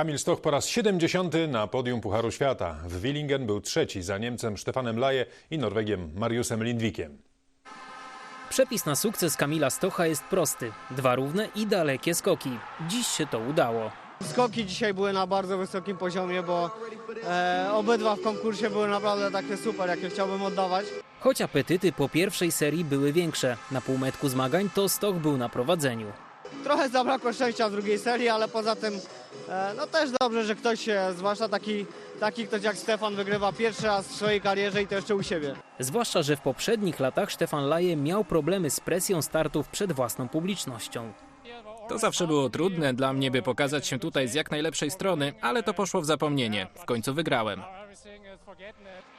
Kamil Stoch po raz 70 na podium Pucharu Świata. W Willingen był trzeci za Niemcem Stefanem Laje i Norwegiem Mariusem Lindvikiem. Przepis na sukces Kamila Stocha jest prosty. Dwa równe i dalekie skoki. Dziś się to udało. Skoki dzisiaj były na bardzo wysokim poziomie, bo e, obydwa w konkursie były naprawdę takie super, jakie chciałbym oddawać. Choć apetyty po pierwszej serii były większe. Na półmetku zmagań to Stoch był na prowadzeniu. Trochę zabrakło szczęścia w drugiej serii, ale poza tym no też dobrze, że ktoś, e, zwłaszcza taki, taki ktoś jak Stefan wygrywa pierwszy raz w swojej karierze i to jeszcze u siebie. Zwłaszcza, że w poprzednich latach Stefan Laje miał problemy z presją startów przed własną publicznością. To zawsze było trudne dla mnie, by pokazać się tutaj z jak najlepszej strony, ale to poszło w zapomnienie. W końcu wygrałem.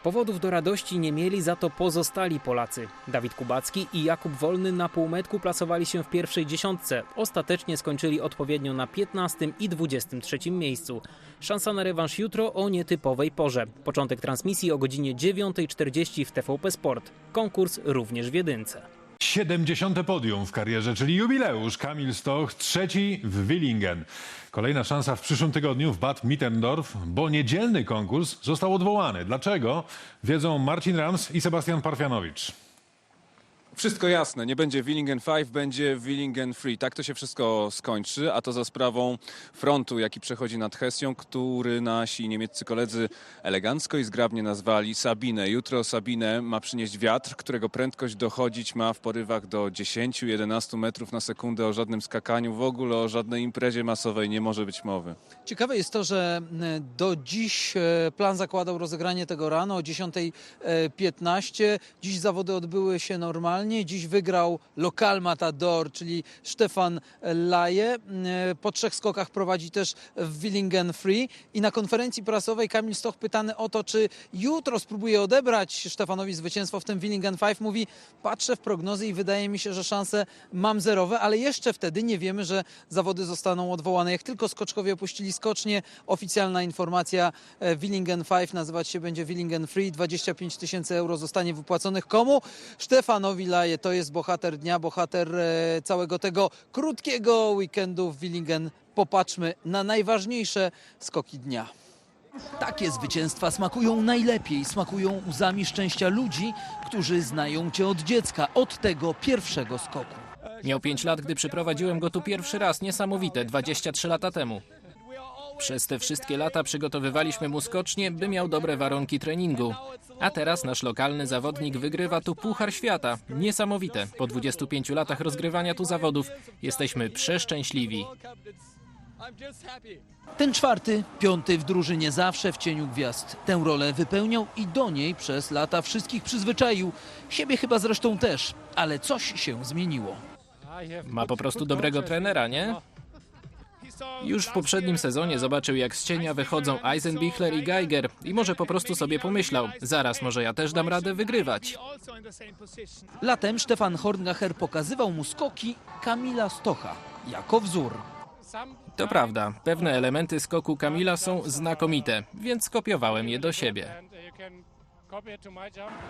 Powodów do radości nie mieli za to pozostali Polacy. Dawid Kubacki i Jakub Wolny na półmetku plasowali się w pierwszej dziesiątce. Ostatecznie skończyli odpowiednio na 15 i 23 miejscu. Szansa na rewanż jutro o nietypowej porze. Początek transmisji o godzinie 9.40 w TVP Sport. Konkurs również w jedynce. 70. podium w karierze, czyli jubileusz. Kamil Stoch trzeci w Willingen. Kolejna szansa w przyszłym tygodniu w Bad Mittendorf, bo niedzielny konkurs został odwołany. Dlaczego? Wiedzą Marcin Rams i Sebastian Parfianowicz. Wszystko jasne, nie będzie Willingen 5, będzie Willingen 3. Tak to się wszystko skończy, a to za sprawą frontu, jaki przechodzi nad Hesją, który nasi niemieccy koledzy elegancko i zgrabnie nazwali Sabinę. Jutro Sabinę ma przynieść wiatr, którego prędkość dochodzić ma w porywach do 10-11 metrów na sekundę. O żadnym skakaniu, w ogóle o żadnej imprezie masowej nie może być mowy. Ciekawe jest to, że e, do dziś e, plan zakładał rozegranie tego rano o 10.15. Dziś zawody odbyły się normalnie. Dziś wygrał lokal matador, czyli Stefan Laje. E, Po trzech skokach prowadzi też w Willingen Free. I na konferencji prasowej Kamil Stoch pytany o to, czy jutro spróbuje odebrać Stefanowi zwycięstwo w tym Willingen 5, mówi, patrzę w prognozy i wydaje mi się, że szanse mam zerowe, ale jeszcze wtedy nie wiemy, że zawody zostaną odwołane. Jak tylko skoczkowie opuścili skocznie, oficjalna informacja e, Willingen 5 nazywać się będzie Willingen Free. 25 tysięcy euro zostanie wypłaconych komu? Stefanowi To jest bohater dnia, bohater e, całego tego krótkiego weekendu w Willingen. Popatrzmy na najważniejsze skoki dnia. Takie zwycięstwa smakują najlepiej, smakują łzami szczęścia ludzi, którzy znają cię od dziecka, od tego pierwszego skoku. Miał 5 lat, gdy przyprowadziłem go tu pierwszy raz. Niesamowite, 23 lata temu. Przez te wszystkie lata przygotowywaliśmy mu skocznie, by miał dobre warunki treningu. A teraz nasz lokalny zawodnik wygrywa tu Puchar Świata. Niesamowite. Po 25 latach rozgrywania tu zawodów jesteśmy przeszczęśliwi. Ten czwarty, piąty w drużynie zawsze w cieniu gwiazd. Tę rolę wypełniał i do niej przez lata wszystkich przyzwyczaił. Siebie chyba zresztą też, ale coś się zmieniło. Ma po prostu dobrego trenera, nie? Już w poprzednim sezonie zobaczył, jak z cienia wychodzą Eisenbichler i Geiger i może po prostu sobie pomyślał, zaraz może ja też dam radę wygrywać. Latem Stefan Horngacher pokazywał mu skoki Kamila Stocha jako wzór. To prawda, pewne elementy skoku Kamila są znakomite, więc kopiowałem je do siebie.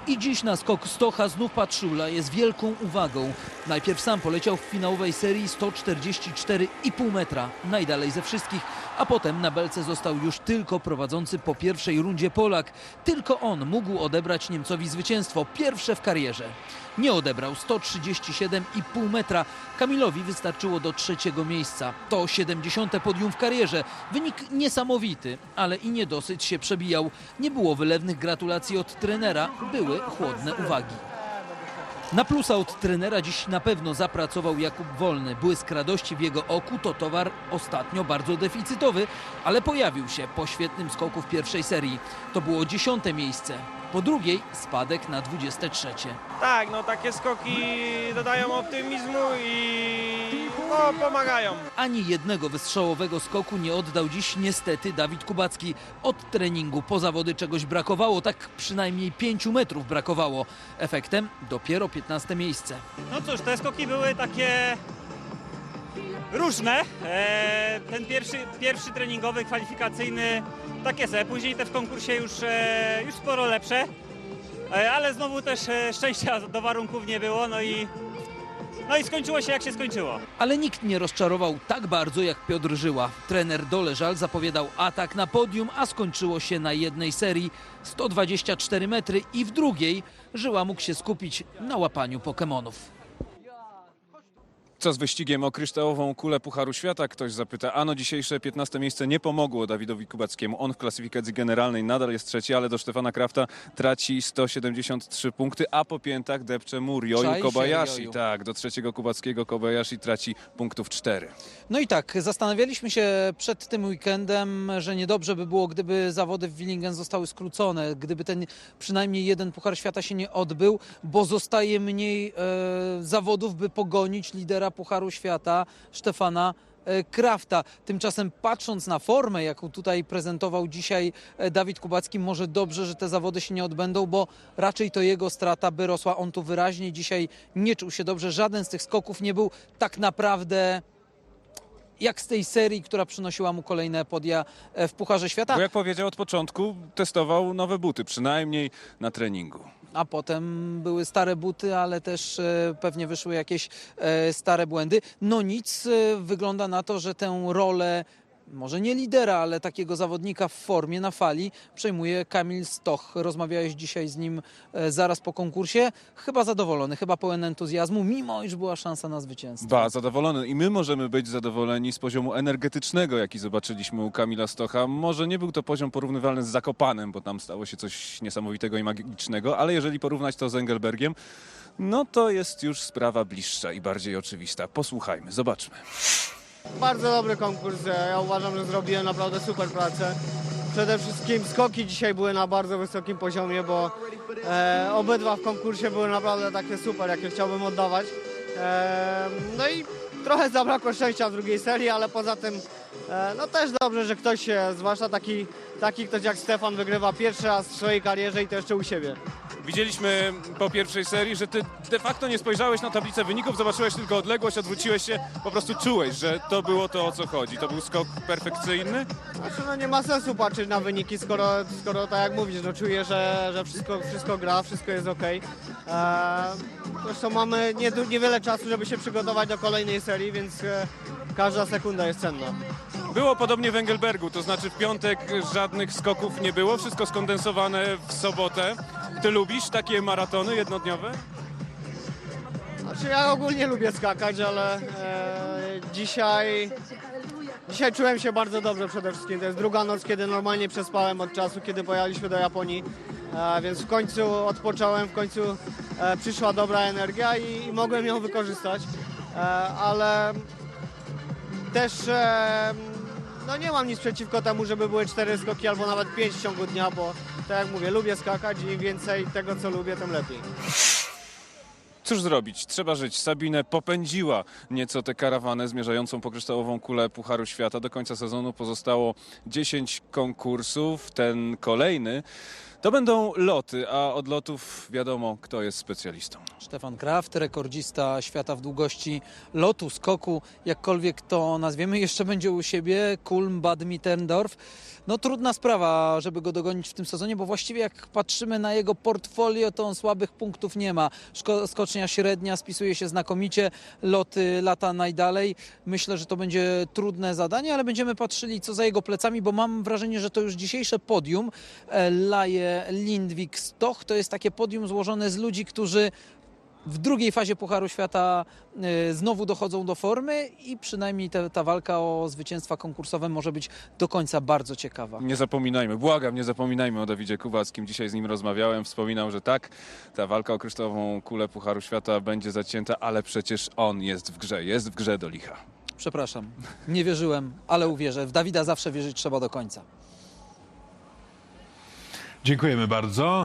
I dziś na skok Stocha znów patrzył Laje z wielką uwagą. Najpierw sam poleciał w finałowej serii 144,5 metra, najdalej ze wszystkich, a potem na belce został już tylko prowadzący po pierwszej rundzie Polak. Tylko on mógł odebrać Niemcowi zwycięstwo, pierwsze w karierze. Nie odebrał 137,5 metra. Kamilowi wystarczyło do trzeciego miejsca. To 70. podium w karierze. Wynik niesamowity, ale i niedosyć się przebijał. Nie było wylewnych gratulacji od trenera, były chłodne uwagi. Na plusa od trenera dziś na pewno zapracował Jakub Wolny. Błysk radości w jego oku to towar ostatnio bardzo deficytowy, ale pojawił się po świetnym skoku w pierwszej serii. To było dziesiąte miejsce. Po drugiej spadek na 23. Tak, no takie skoki dodają optymizmu i no, pomagają. Ani jednego wystrzałowego skoku nie oddał dziś niestety Dawid Kubacki. Od treningu po zawody czegoś brakowało, tak przynajmniej 5 metrów brakowało. Efektem dopiero 15 miejsce. No cóż, te skoki były takie różne. E, ten pierwszy, pierwszy treningowy, kwalifikacyjny takie se. Później te w konkursie już, e, już sporo lepsze. E, ale znowu też szczęścia do warunków nie było, no i No i skończyło się jak się skończyło. Ale nikt nie rozczarował tak bardzo jak Piotr Żyła. Trener Doleżal zapowiadał atak na podium, a skończyło się na jednej serii 124 metry i w drugiej Żyła mógł się skupić na łapaniu Pokemonów. Co z wyścigiem o kryształową kulę Pucharu Świata? Ktoś zapyta. Ano dzisiejsze 15 miejsce nie pomogło Dawidowi Kubackiemu. On w klasyfikacji generalnej nadal jest trzeci, ale do Stefana Krafta traci 173 punkty, a po piętach depcze mu Ryoyu Czai się Kobayashi. Ryoyu. Tak, do trzeciego Kubackiego Kobayashi traci punktów 4. No i tak, zastanawialiśmy się przed tym weekendem, że niedobrze by było, gdyby zawody w Willingen zostały skrócone, gdyby ten przynajmniej jeden Puchar Świata się nie odbył, bo zostaje mniej e, zawodów, by pogonić lidera Pucharu Świata Stefana e, Krafta. Tymczasem patrząc na formę, jaką tutaj prezentował dzisiaj e, Dawid Kubacki, może dobrze, że te zawody się nie odbędą, bo raczej to jego strata by rosła. On tu wyraźnie dzisiaj nie czuł się dobrze. Żaden z tych skoków nie był tak naprawdę jak z tej serii, która przynosiła mu kolejne podia e, w Pucharze Świata, Bo jak powiedział od początku, testował nowe buty, przynajmniej na treningu. A potem były stare buty, ale też e, pewnie wyszły jakieś e, stare błędy. No nic, e, wygląda na to, że tę rolę może nie lidera, ale takiego zawodnika w formie na fali przejmuje Kamil Stoch. Rozmawiałeś dzisiaj z nim e, zaraz po konkursie. Chyba zadowolony, chyba pełen entuzjazmu, mimo iż była szansa na zwycięstwo. Ba, zadowolony. I my możemy być zadowoleni z poziomu energetycznego, jaki zobaczyliśmy u Kamila Stocha. Może nie był to poziom porównywalny z Zakopanem, bo tam stało się coś niesamowitego i magicznego, ale jeżeli porównać to z Engelbergiem, no to jest już sprawa bliższa i bardziej oczywista. Posłuchajmy, zobaczmy. Bardzo dobry konkurs. Ja uważam, że zrobiłem naprawdę super pracę. Przede wszystkim skoki dzisiaj były na bardzo wysokim poziomie, bo e, obydwa w konkursie były naprawdę takie super, jakie chciałbym oddawać. E, no i trochę zabrakło szczęścia w drugiej serii, ale poza tym e, no też dobrze, że ktoś, zwłaszcza taki, taki ktoś jak Stefan wygrywa pierwszy raz w swojej karierze i to jeszcze u siebie. Widzieliśmy po pierwszej serii, że ty de facto nie spojrzałeś na tablicę wyników, zobaczyłeś tylko odległość, odwróciłeś się, po prostu czułeś, że to było to, o co chodzi. To był skok perfekcyjny. Znaczy, no nie ma sensu patrzeć na wyniki, skoro, skoro tak jak mówisz, no czuję, że, że wszystko, wszystko gra, wszystko jest ok. Eee, zresztą mamy nie, niewiele czasu, żeby się przygotować do kolejnej serii, więc e, każda sekunda jest cenna. Było podobnie w Engelbergu, to znaczy w piątek żadnych skoków nie było, wszystko skondensowane w sobotę. Ty lubisz takie maratony jednodniowe? Znaczy ja ogólnie lubię skakać, ale e, dzisiaj, dzisiaj czułem się bardzo dobrze przede wszystkim. To jest druga noc, kiedy normalnie przespałem od czasu, kiedy pojechaliśmy do Japonii. E, więc w końcu odpocząłem, w końcu e, przyszła dobra energia i, i mogłem ją wykorzystać. E, ale też e, no nie mam nic przeciwko temu, żeby były cztery skoki albo nawet pięć w ciągu dnia, bo tak jak mówię, lubię skakać i im więcej tego, co lubię, tym lepiej. Cóż zrobić? Trzeba żyć. Sabine popędziła nieco tę karawanę zmierzającą po kryształową kulę Pucharu Świata. Do końca sezonu pozostało 10 konkursów. Ten kolejny to będą loty, a od lotów wiadomo, kto jest specjalistą. Stefan Kraft, rekordzista świata w długości lotu, skoku, jakkolwiek to nazwiemy, jeszcze będzie u siebie Kulm Bad Mitterndorf. No trudna sprawa, żeby go dogonić w tym sezonie, bo właściwie jak patrzymy na jego portfolio, to on słabych punktów nie ma. Szko- skocznia średnia spisuje się znakomicie, loty lata najdalej. Myślę, że to będzie trudne zadanie, ale będziemy patrzyli co za jego plecami, bo mam wrażenie, że to już dzisiejsze podium e, Laje Lindwik Stoch to jest takie podium złożone z ludzi, którzy w drugiej fazie Pucharu Świata e, znowu dochodzą do formy i przynajmniej te, ta walka o zwycięstwa konkursowe może być do końca bardzo ciekawa. Nie zapominajmy, błagam, nie zapominajmy o Dawidzie Kubackim. Dzisiaj z nim rozmawiałem, wspominał, że tak, ta walka o kryształową kulę Pucharu Świata będzie zacięta, ale przecież on jest w grze, jest w grze do licha. Przepraszam, nie wierzyłem, ale uwierzę. W Dawida zawsze wierzyć trzeba do końca. Dziękujemy bardzo.